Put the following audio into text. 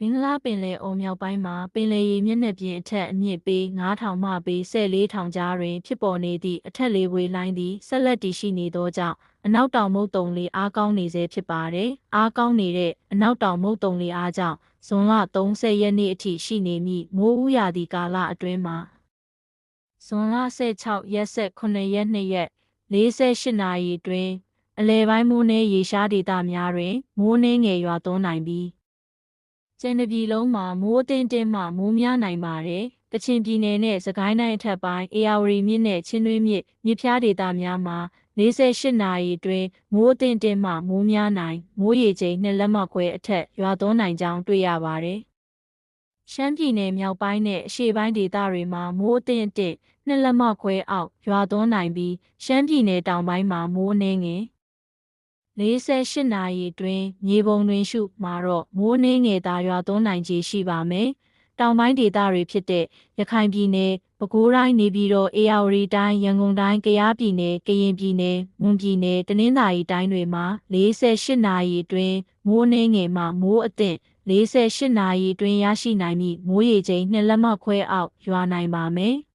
ဘင်္ဂလားပင်လယ်အော်မြောက်ပိုင်းမှာပင်လယ်ရေမျက်နှာပြင်အထက်အမြင့်ပေ9000မှပေ14000ကြားတွင်ဖြစ်ပေါ်နေသည့်အထက်လေးဝေးလိုင်းသည်ဆက်လက်တည်ရှိနေသောကြောင့်အနောက်တောင်မုတ်တုံလေအားကောင်းနေစေဖြစ်ပါတယ်။အားကောင်းနေတဲ့အနောက်တောင်မုတ်တုံလေအားကြောင့်ဇွန်လ30ရက်နေ့အထိရှိနေမည့်မိုးဥရာသီကာလအတွင်းမှာဇွန်လ16ရက်ဆက်9ရက်2ရက်48နာရီတွင်အလဲပိုင်းမိုးနှဲရေရှားဒေသများတွင်မိုးနှင်းငယ်ရွာသွန်းနိုင်ပြီး ကျန်တစ်ပြည်လုံးမှာမိုးအတင်းတင်းမှမိုးများနိုင်ပါတယ်။ကချင်ပြည်နယ်နဲ့စကိုင်းတိုင်းအထက်ပိုင်းအေရဝတီမြစ်နဲ့ချင်းတွင်းမြစ်မြစ်ဖျားဒေသများမှာ48နာရီအတွင်းမိုးအတင်းတင်းမှမိုးများနိုင်မိုးရေချိန်နှစ်လက်မခွဲအထက်ရွာသွန်းနိုင်ကြောင်းတွေ့ရပါတယ်။ရှမ်းပြည်နယ်မြောက်ပိုင်းနဲ့အရှေ့ပိုင်းဒေသတွေမှာမိုးအတင်းအတင့်နှစ်လက်မခွဲအောက်ရွာသွန်းနိုင်ပြီးရှမ်းပြည်နယ်တောင်ပိုင်းမှာမိုးအနှင်းငယ် 48နာရီအတွင်းမြေပုံတွင်ရှုမှာတော့မိုးနှင်းငယ်သာရွာသွန်းနိုင်ခြေရှိပါမယ်။တောင်ပိုင်းဒေသတွေဖြစ်တဲ့ရခိုင်ပြည်နယ်၊ပဲခူးတိုင်းနေပြည်တော်အေရဝတီတိုင်းရန်ကုန်တိုင်းကယားပြည်နယ်ကရင်ပြည်နယ်မွန်ပြည်နယ်တနင်္သာရီတိုင်းတွေမှာ48နာရီအတွင်းမိုးနှင်းငယ်မှမိုးအသင့်48နာရီအတွင်းရရှိနိုင်မည့်မိုးရေချိန်နှစ်လက်မခွဲအောက်ရွာနိုင်ပါမယ်။